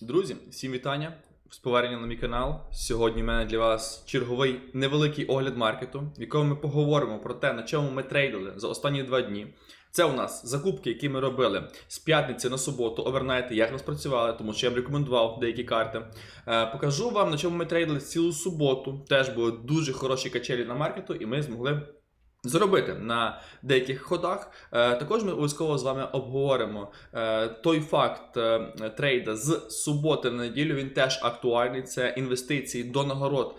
Друзі, всім вітання з повернення на мій канал. Сьогодні в мене для вас черговий невеликий огляд маркету, в якому ми поговоримо про те, на чому ми трейдили за останні два дні. Це у нас закупки, які ми робили з п'ятниці на суботу, овернайти, як ми спрацювали, тому що я б рекомендував деякі карти. Е, покажу вам, на чому ми трейдили цілу суботу. Теж були дуже хороші качелі на маркету, і ми змогли заробити на деяких ходах. Е, також ми обов'язково з вами обговоримо е, той факт е, трейда з суботи на неділю. Він теж актуальний. Це інвестиції до нагород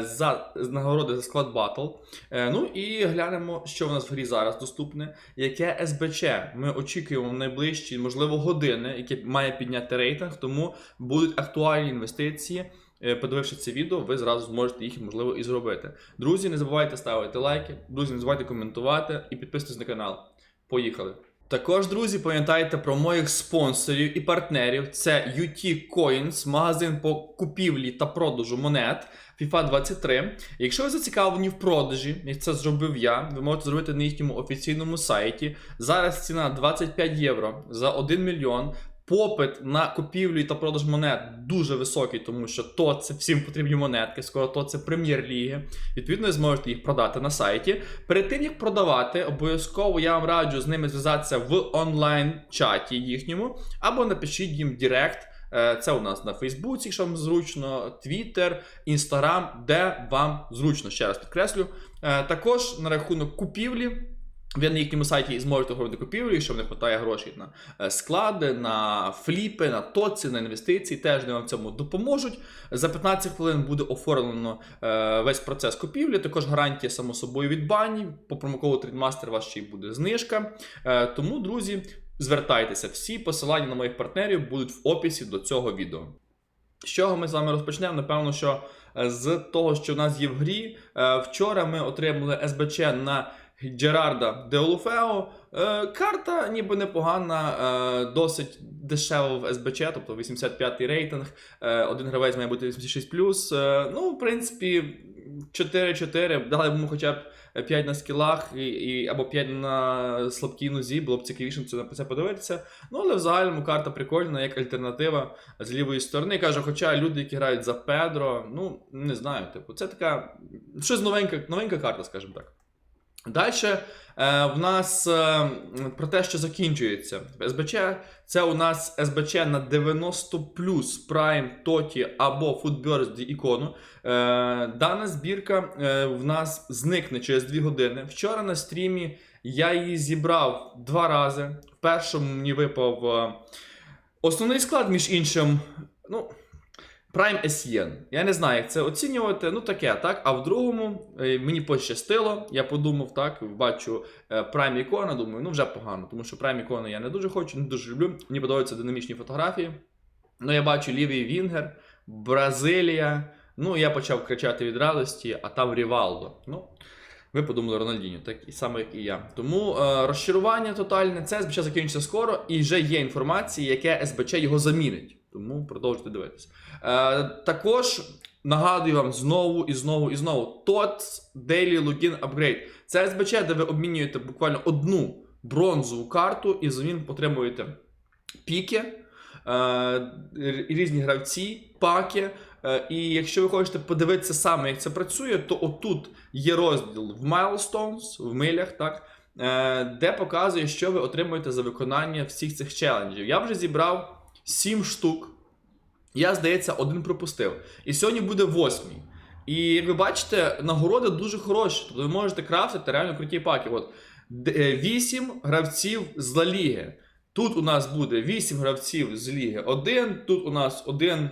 за нагороди за склад батл. Ну і глянемо, що в нас в грі зараз доступне. Яке СБЧ ми очікуємо в найближчі, можливо, години, яке має підняти рейтинг, тому будуть актуальні інвестиції. Е, Подививши це відео, ви зразу зможете їх можливо і зробити. Друзі, не забувайте ставити лайки, друзі, не забувайте коментувати і підписуйтесь на канал. Поїхали! Також, друзі, пам'ятайте про моїх спонсорів і партнерів. Це UT Coins, магазин по купівлі та продажу монет FIFA 23. Якщо ви зацікавлені в продажі, як це зробив я, ви можете зробити на їхньому офіційному сайті. Зараз ціна 25 євро за 1 мільйон. Попит на купівлю та продаж монет дуже високий, тому що то це всім потрібні монетки, скоро то це прем'єр-ліги. Відповідно, ви зможете їх продати на сайті. Перед тим як продавати, обов'язково я вам раджу з ними зв'язатися в онлайн-чаті їхньому, або напишіть їм Директ. Е, Це у нас на Фейсбуці, якщо вам зручно, Твіттер, Інстаграм, де вам зручно. Ще раз підкреслю. Е, Також на рахунок купівлі. Ви на їхньому сайті зможете оформити купівлю, якщо не вистачає грошей на е, склади, на фліпи, на тоці, на інвестиції, теж вони вам цьому допоможуть. За 15 хвилин буде оформлено е, весь процес купівлі. Також гарантія, само собою, від бані. По промокоду Трейдмастер у вас ще й буде знижка. Е, Тому, друзі, звертайтеся. Всі посилання на моїх партнерів будуть в описі до цього відео. З чого ми з вами розпочнемо? Напевно, що з того, що в нас є в грі. Вчора ми отримали СБЧ на Джерарда Деолуфео. Е, Карта ніби непогана, е, досить дешева в СБЧ, тобто 85-й рейтинг. Е, Один гравець має бути 86. Е, Ну, в принципі, 4-4. Дали б йому хоча б 5 на скілах і, або 5 на слабкій нозі, було б цікавіше це, це подивитися. Ну, але в загальному карта прикольна, як альтернатива з лівої сторони. Каже, хоча люди, які грають за Педро, ну, не знаю, типу, це така щось новенька, новенька карта, скажімо так. Далі е, в нас е, про те, що закінчується. СБЧ це у нас СБЧ на 90 Prime, Тоті або Footburst ікону. Е, дана збірка в нас зникне через 2 години. Вчора на стрімі я її зібрав два рази. В першому мені випав основний склад, між іншим. Ну, Prime SEN. Я не знаю, як це оцінювати. Ну таке, так. А в другому е, мені пощастило. Я подумав, так, бачу е, Prime ікона, думаю, ну вже погано, тому що Prime ікону я не дуже хочу, не дуже люблю. Мені подобаються динамічні фотографії. Ну, я бачу лівий Вінгер, Бразилія. Ну, я почав кричати від радості, а там Рівалдо. Ну, ви подумали Рональдіньо, так і саме як і я. Тому е, розчарування тотальне, це СБЧ закінчиться скоро, і вже є інформація, яке СБЧ його замінить. Тому продовжуйте дивитися. Е, також нагадую вам знову і знову і знову: TOTS Daily Login Upgrade. Це СБЧ, де ви обмінюєте буквально одну бронзову карту і взамін отримуєте піки, е, різні гравці, паки. Е, І якщо ви хочете подивитися саме, як це працює, то отут є розділ в Milestones, в милях, так, е, де показує, що ви отримуєте за виконання всіх цих челенджів. Я вже зібрав 7 штук. Я, здається, один пропустив. І сьогодні буде восьмий. І як ви бачите, нагороди дуже хороші. Тобто ви можете крафтити реально круті паки. От 8 гравців з Ла Ліги. Тут у нас буде 8 гравців з Ліги 1. Тут у нас один е-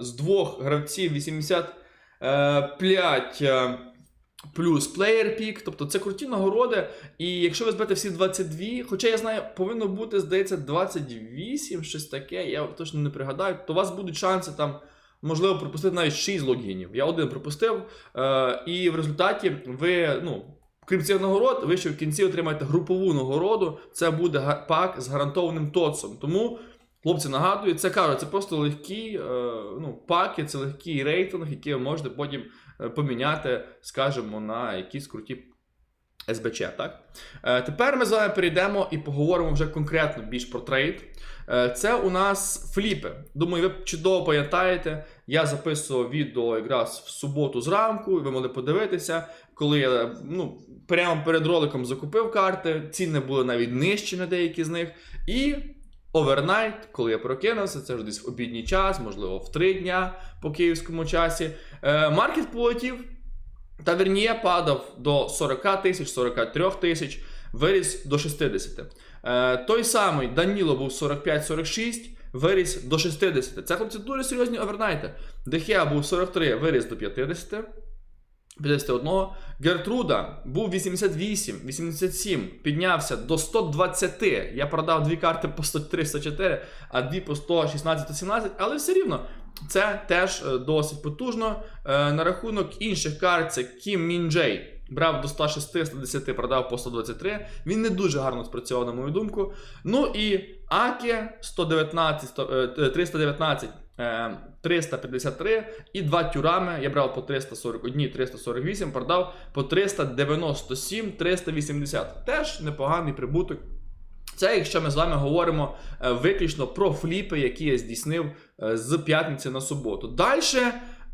з двох гравців 85 е- плюс плеєр пік. Тобто це круті нагороди. І якщо ви зберете всі 22, хоча я знаю, повинно бути, здається, 28, щось таке, я точно не пригадаю, то у вас будуть шанси там. Можливо, пропустити навіть 6 логінів. Я один пропустив, е, і в результаті ви, ну, крім цих нагород, ви ще в кінці отримаєте групову нагороду. Це буде пак з гарантованим тоцом. Тому, хлопці, нагадую, це кажуть, це просто легкі е, ну, паки, це легкий рейтинг, який ви можете потім поміняти, скажімо, на якісь круті СБЧ, так? Е, тепер ми з вами перейдемо і поговоримо вже конкретно більш про трейд. Е, це у нас фліпи. Думаю, ви чудово пам'ятаєте. Я записував відео якраз в суботу зранку, ви могли подивитися, коли я ну, прямо перед роликом закупив карти, ціни були навіть нижчі на деякі з них. І овернайт, коли я прокинувся, це вже десь в обідній час, можливо, в 3 дня по київському часі. Е, маркет полетів. Таверніє падав до 40 тисяч, 43 тисяч, виріс до 60. Е, той самий Даніло був 45-46, виріс до 60. Це хлопці дуже серйозні овернайти. Дехеа був 43, виріс до 50. 51. Гертруда був 88, 87, піднявся до 120. Я продав дві карти по 103, 104, а дві по 116, 117, але все рівно це теж е, досить потужно. Е, На рахунок інших карт це Кім Мін Джей. Брав до 106, 110, продав по 123. Він не дуже гарно спрацював, на мою думку. Ну і Аке 119, 100, е, 319, е, 353 і два тюрами. Я брав по 341, 348, продав по 397, 380. Теж непоганий прибуток. Це якщо ми з вами говоримо е, виключно про фліпи, які я здійснив е, з п'ятниці на суботу. Далі,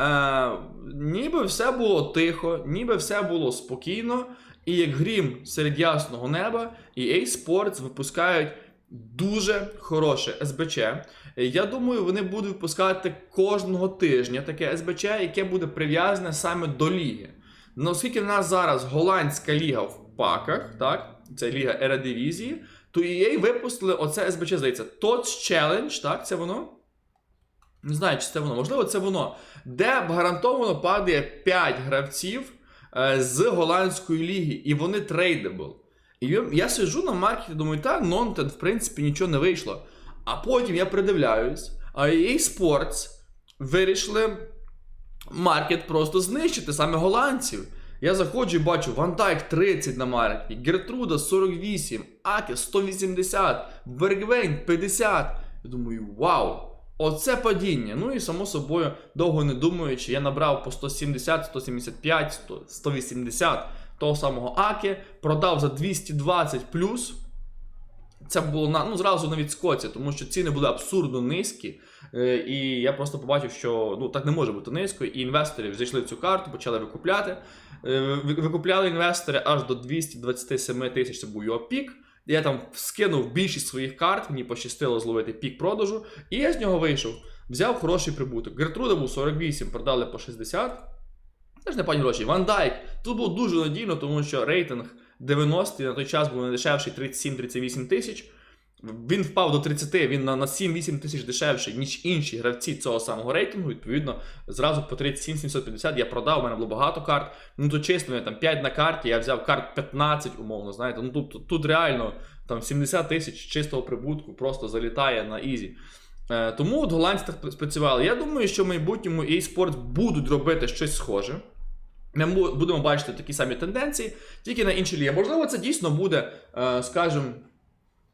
е, ніби все було тихо, ніби все було спокійно, і як грім серед ясного неба, і EA Sports випускають дуже хороше СБЧ. Я думаю, вони будуть випускати кожного тижня таке СБЧ, яке буде прив'язане саме до ліги. Ну, оскільки в нас зараз голландська ліга в паках, так, це ліга Ередивізії, то EA випустили оце СБЧ, здається, TOTS Challenge, так, це воно? Не знаю, чи це воно. Можливо, це воно. Де гарантовано падає 5 гравців е, з голландської ліги, і вони трейдабл. І я, сиджу на маркеті, думаю, та нонтен, в принципі, нічого не вийшло. А потім я придивляюсь, а EA Sports вирішили маркет просто знищити саме голландців. Я заходжу і бачу Ван Дайк 30 на маркеті, Гертруда 48, Аке 180, Бергвейн 50. Я думаю, вау! Оце падіння. Ну і само собою, довго не думаючи, я набрав по 170, 175, 100, 180 того самого Аки, продав за 220 плюс. Це було на ну зразу на відскоці, тому що ціни були абсурдно низькі. Е, і я просто побачив, що ну так не може бути низько. І інвестори зайшли в цю карту, почали викупляти. Е, викупляли інвестори аж до 227 тисяч. Це був його пік. Я там скинув більшість своїх карт, мені пощастило зловити пік продажу, і я з нього вийшов. Взяв хороший прибуток. Гертруда був 48, продали по 60. Теж не пані гроші. Ван Дайк. Тут було дуже надійно, тому що рейтинг 90 на той час був найдешевший 37-38 тисяч. Він впав до 30, він на, на 7-8 тисяч дешевший, ніж інші гравці цього самого рейтингу. Відповідно, зразу по 37 750 я продав, у мене було багато карт. Ну то чесно, там 5 на карті, я взяв карт 15, умовно, знаєте. Ну тут, тут, реально там 70 тисяч чистого прибутку просто залітає на ізі. Е, тому от голландці так спрацювали. Я думаю, що в майбутньому Sports будуть робити щось схоже. Ми будемо бачити такі самі тенденції, тільки на інші ліги. Можливо, це дійсно буде, е, скажімо,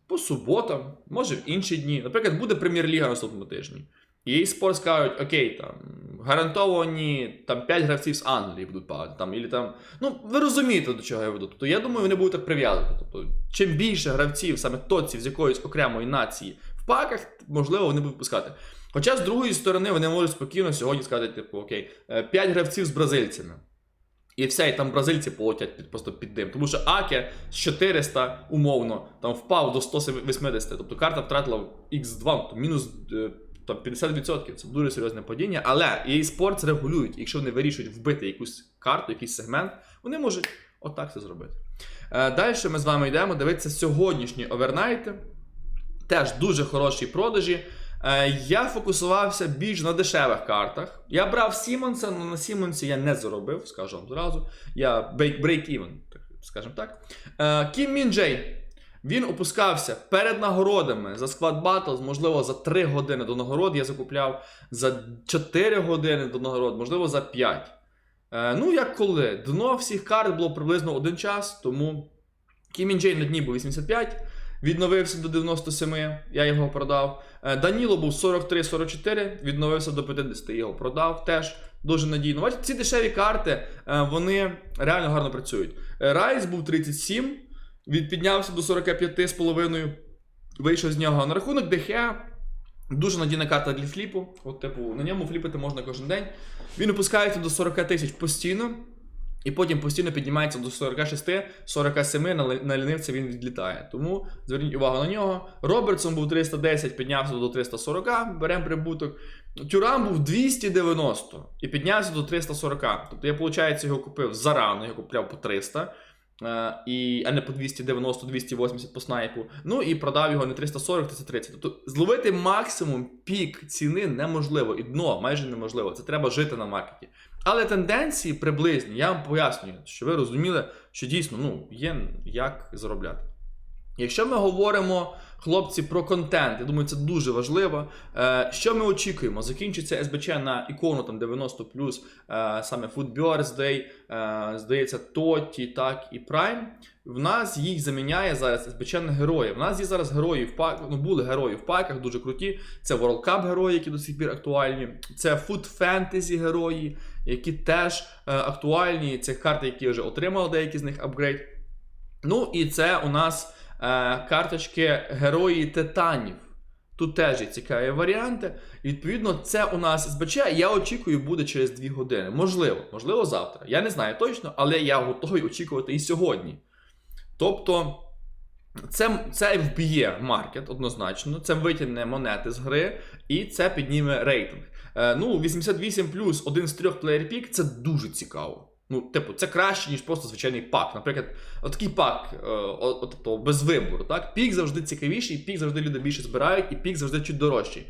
по суботам, може в інші дні. Наприклад, буде прем'єр-ліга наступному тижні. І Sports скажуть, окей, там гарантовані там 5 гравців з Англії будуть падати. Там, ілі там, ну, ви розумієте, до чого я веду. Тобто, я думаю, вони будуть так прив'язати. Тобто, чим більше гравців, саме тоців з якоїсь окремої нації в паках, можливо, вони будуть пускати. Хоча з другої сторони вони можуть спокійно сьогодні сказати, типу, окей, 5 гравців з бразильцями. І все, і там бразильці полетять під, просто під дим. Тому що Аке з 400 умовно там впав до 180. Тобто карта втратила X2, тобто мінус е, там, 50%. Це дуже серйозне падіння. Але EA Sports регулюють, якщо вони вирішують вбити якусь карту, якийсь сегмент, вони можуть отак це зробити. Е, далі ми з вами йдемо дивитися сьогоднішні овернайти. Теж дуже хороші продажі. Е, я фокусувався більш на дешевих картах. Я брав Сімонса, але на Сімонсі я не заробив, скажу вам зразу. Я break, break even, скажімо так. Е, Кім Мін Джей. Він опускався перед нагородами за склад Battles, можливо, за 3 години до нагород я закупляв, за 4 години до нагород, можливо, за 5. Е, ну, як коли. Дно всіх карт було приблизно один час, тому Кім Мін Джей на дні був 85. Відновився до 97, я його продав. Е, Даніло був 43-44, відновився до 50, я його продав теж. дуже надійно. Бачите, ці дешеві карти, е, вони реально гарно працюють. Е, Райс був 37, він піднявся до 45,5, вийшов з нього. На рахунок ДХ дуже надійна карта для фліпу. От, типу, на ньому фліпити можна кожен день. Він опускається до 40 тисяч постійно. І потім постійно піднімається до 46-47, на, лінивця він відлітає. Тому зверніть увагу на нього. Робертсон був 310, піднявся до 340, беремо прибуток. Тюрам був 290 і піднявся до 340. Тобто я, виходить, його купив зарано, я купляв по 300. Е, І, а не по 290-280 по снайпу. Ну і продав його не 340, 330. Тобто зловити максимум пік ціни неможливо, і дно майже неможливо. Це треба жити на маркеті. Але тенденції приблизні, я вам пояснюю, що ви розуміли, що дійсно ну, є як заробляти. Якщо ми говоримо, хлопці, про контент, я думаю, це дуже важливо. Е, що ми очікуємо? Закінчиться СБЧ на ікону там 90 е, саме Food Birthday, е, здається, Тоті, так і Prime. В нас їх заміняє зараз СБЧ на героїв. В нас є зараз герої в паках, ну були герої в паках, дуже круті. Це World Cup герої, які до сих пір актуальні. Це Food Fantasy герої, які теж актуальні. Це карти, які вже отримали деякі з них апгрейд. Ну і це у нас карточки Герої Титанів. Тут теж є цікаві варіанти. І відповідно, це у нас СБЧ, я очікую, буде через 2 години. Можливо, можливо, завтра. Я не знаю точно, але я готовий очікувати і сьогодні. Тобто, це, це вб'є маркет однозначно, це витягне монети з гри, і це підніме рейтинг. Е, ну, 88 плюс один з трьох плеєр пік це дуже цікаво. Ну, типу, це краще, ніж просто звичайний пак. Наприклад, отакий пак, е, от, тобто без вибору. Так? Пік завжди цікавіший, пік завжди люди більше збирають, і пік завжди чуть дорожчий.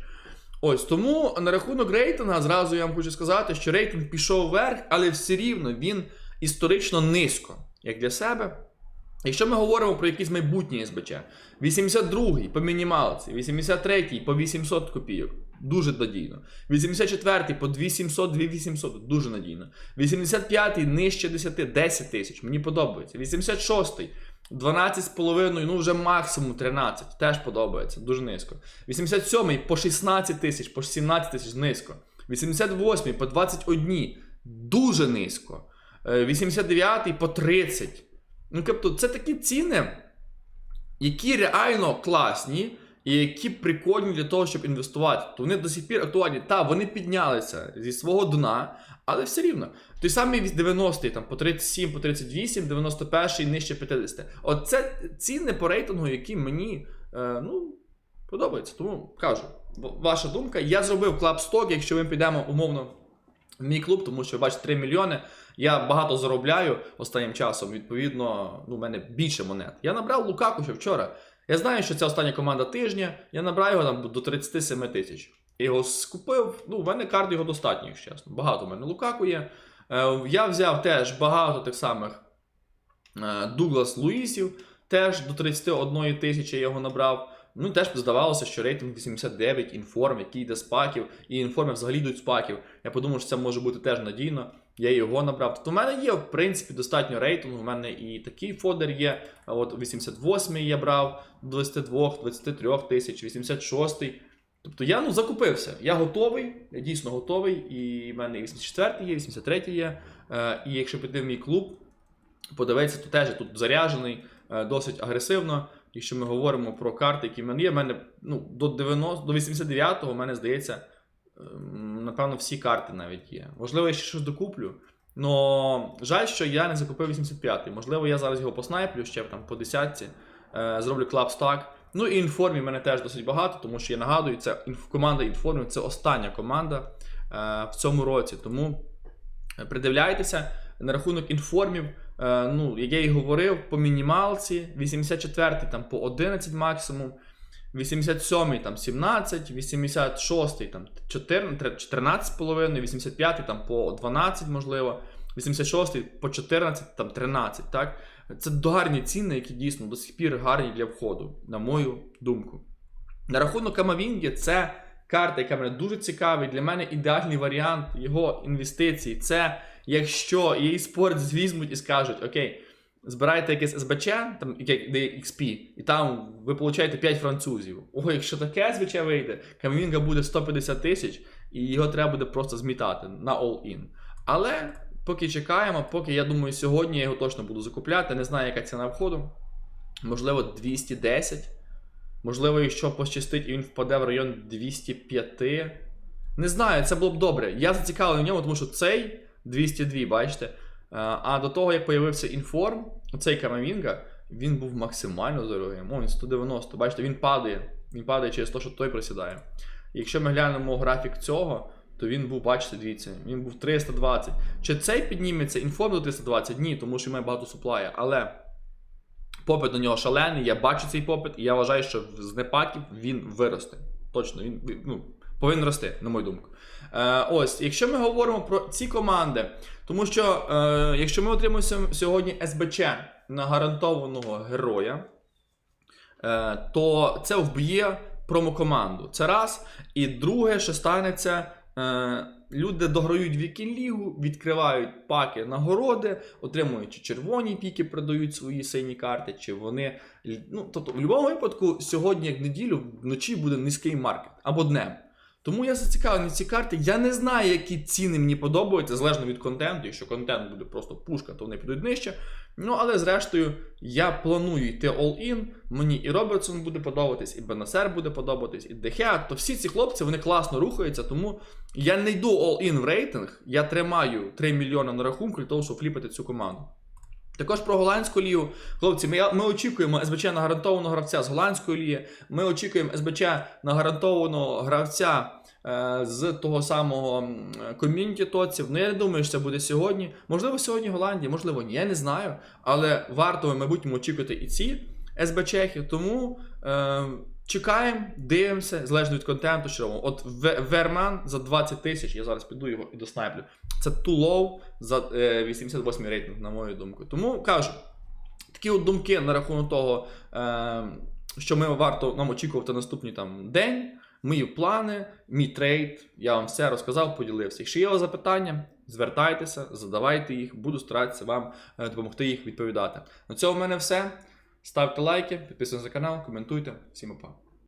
Ось тому на рахунок рейтинга зразу я вам хочу сказати, що рейтинг пішов вверх, але все рівно він історично низько, як для себе. Якщо ми говоримо про якісь майбутні СБЧ, 82-й по мінімалці, 83-й по 800 копійок, дуже надійно. 84-й по 2700, 2800, дуже надійно. 85-й нижче 10, 10 тисяч, мені подобається. 86-й 12,5, ну вже максимум 13, теж подобається, дуже низько. 87-й по 16 тисяч, по 17 тисяч низько. 88-й по 21, дуже низько. Е, 89-й по 30. Ну, тобто, це такі ціни, які реально класні і які прикольні для того, щоб інвестувати. То вони до сих пір актуальні. Та, вони піднялися зі свого дна, але все рівно. Той самий 90-й там по 37, по 38, 91-й нижче 50. Оце ціни по рейтингу, які мені е, ну, подобаються. Тому кажу, ваша думка. Я зробив клаб сток, якщо ми підемо умовно мій клуб, тому що бачите, 3 мільйони. Я багато заробляю останнім часом. Відповідно, ну, в мене більше монет. Я набрав Лукаку ще вчора. Я знаю, що це остання команда тижня. Я набрав його там до 37 тисяч. Я його скупив. Ну, в мене карт його достатньо, якщо чесно. Багато в мене Лукаку є. Е, Я взяв теж багато тих самих е, Дуглас Луїсів. Теж до 31 тисячі я його набрав. Ну теж здавалося, що рейтинг 89, інформ, який йде з паків, і інформи взагалі йдуть з паків. Я подумав, що це може бути теж надійно. Я його набрав. Тобто в мене є, в принципі, достатньо рейтингу. У мене і такий фодер є. От 88-й я брав до 22, 23 тисяч, 86-й. Тобто я ну закупився. Я готовий, я дійсно готовий. І в мене і 84 є, 83-й є. Е, і якщо піти в мій клуб, подивитися, то теж тут заряджений, е, досить агресивно. Якщо ми говоримо про карти, які в мене є, в мене ну, до 90, до 89-го, в мене здається, напевно, всі карти навіть є. Можливо, я ще щось докуплю. Но жаль, що я не закупив 85-й. Можливо, я зараз його поснайплю ще там по десятці, е, зроблю клаб стак. Ну і інформів в мене теж досить багато, тому що я нагадую, це команда інформів, це остання команда е, в цьому році. Тому е, придивляйтеся на рахунок інформів. Ну, як я і говорив, по мінімалці, 84-й там по 11 максимум, 87-й там 17, 86-й там 14, 14,5, 85-й там по 12, можливо, 86-й по 14, там 13, так? Це догарні ціни, які дійсно до сих пір гарні для входу, на мою думку. На рахунок Камавінгі, це карта, яка мене дуже цікавить. Для мене ідеальний варіант його інвестицій. Це якщо її спорт візьмуть і скажуть: Окей, збираєте якесь СБЧ, там де XP, і там ви получаєте 5 французів. Ого, якщо таке СБЧ вийде, Камінга буде 150 тисяч, і його треба буде просто змітати на all-in. Але поки чекаємо, поки я думаю, сьогодні я його точно буду закупляти. Не знаю, яка ціна входу. Можливо, 210. Можливо, якщо пощастить і він впаде в район 205. Не знаю, це було б добре. Я зацікавлений в ньому, тому що цей 202, бачите. Е, А до того, як появився інформ, цей Камамінга, він був максимально дорогим. О, він 190. Бачите, він падає. Він падає через те, що той присідає. Якщо ми глянемо графік цього, то він був, бачите, дивіться, він був 320. Чи цей підніметься інформ до 320? Ні, тому що має багато суплая. Але попит на нього шалений, я бачу цей попит, і я вважаю, що з непаків він виросте. Точно, він, ну, повинен рости, на мою думку. Е, ось, якщо ми говоримо про ці команди, тому що е, якщо ми отримаємо сьо- сьогодні СБЧ на гарантованого героя, е, то це вб'є промокоманду. Це раз. І друге, що станеться. Е, люди дограють вікінг-лігу, відкривають паки нагороди, отримують червоні піки, продають свої сині карти, чи вони. Ну, тобто, в будь-якому випадку, сьогодні, як неділю, вночі буде низький маркет або днем. Тому я зацікавлений ці карти. Я не знаю, які ціни мені подобаються, залежно від контенту. Якщо контент буде просто пушка, то вони підуть нижче. Ну, але зрештою, я планую йти all-in. Мені і Робертсон буде подобатись, і Бенасер буде подобатись, і Дехеа. То всі ці хлопці вони класно рухаються, тому я не йду all-in в рейтинг. Я тримаю 3 мільйони на рахунку для того, щоб фліпати цю команду. Також про голландську лігу. Хлопці, ми, ми очікуємо СБЧ на гарантованого гравця з голландської ліги. Ми очікуємо СБЧ на гарантованого гравця е, з того самого ком'юніті тоців. Ну я не думаю, що це буде сьогодні. Можливо, сьогодні Голландія, можливо, ні, я не знаю. Але варто в майбутньому очікувати і ці СБЧхи. Тому е, чекаємо, дивимося, залежно від контенту, що робимо. От Верман за 20 тисяч, я зараз піду його і доснайплю. Це too low за е, 88 рейтинг, на мою думку. Тому кажу, такі от думки на рахунок того, е, що ми варто нам очікувати наступний там день, мої плани, мій трейд. Я вам все розказав, поділився. Якщо є у вас запитання, звертайтеся, задавайте їх, буду старатися вам е, допомогти їх відповідати. На цьому в мене все. Ставте лайки, підписуйтесь на канал, коментуйте. Всім па.